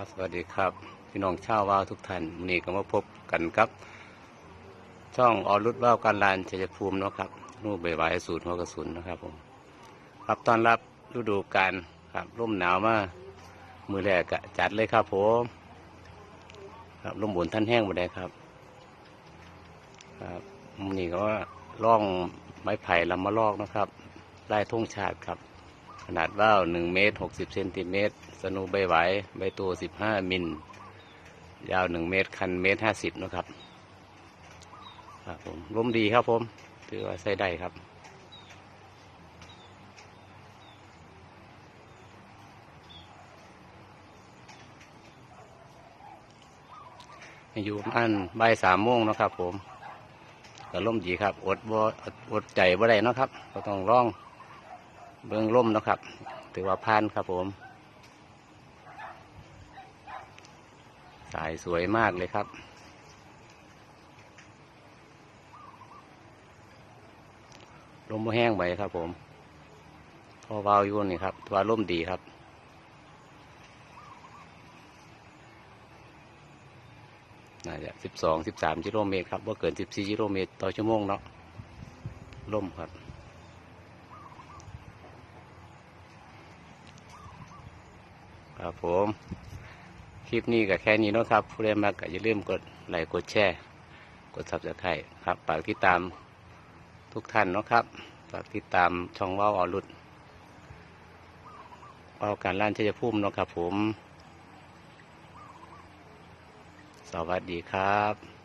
ครับสวัสดีครับ พี่น้องชาวว่าวทุกท่านวันนี้ก็มาพบกันครับ ช่องออรุดว่าวการลานชัยภูมิเนาะครับรูปใบไม้สูตรหัวกระสุนนะครับผมครับตอนรับฤดูกาลครับร่มหนาวมามือแรกกะจัดเลยครับผมครับร่มบุญท่านแห้งหมดเลยครับ ครับมื้อนี้ก็ว่าล่องไม้ไผ่ลำมะลอกนะครับลายทุ่งชาติครับ ขนาดว่าวหนึ่งเมตรหกสิบเซนติเมตร สนูใบไหวใบตัวสิบห้ามิล ยาวหนึ่งเมตร คันเมตรห้าสิบนะครับ ครับผมร่มดีครับผม ถือว่าใช้ได้ครับอยู่ประมันบ่ายสามโมงนะครับผมก็ร่มดีครับ อดบ่อดใจบ่ได้นะครับ ก็ต้องร้อง เบื้องร่มนะครับ ถือว่าพานครับผม สายสวยมากเลยครับ ลมแห้งไปครับผม พอวาวอยู่นี่ครับว่าร่มดีครับน่าจะสิบสองสิบสามกิโลเมตรครับว่าเกินสิบสี่กิโลเมตรต่อชั่วโมงเนาะร่มครับ ครับผม คลิปนี้ก็แค่นี้นะครับ ผู้เล่นมาก็อย่าลืมกดไลค์กดแชร์ กดซับสไครต์ครับฝากติดตามทุกท่านนะครับฝากติดตามช่องว่าวอรุดว่าวการล้านชัยภูมินะครับผม สวัสดีครับ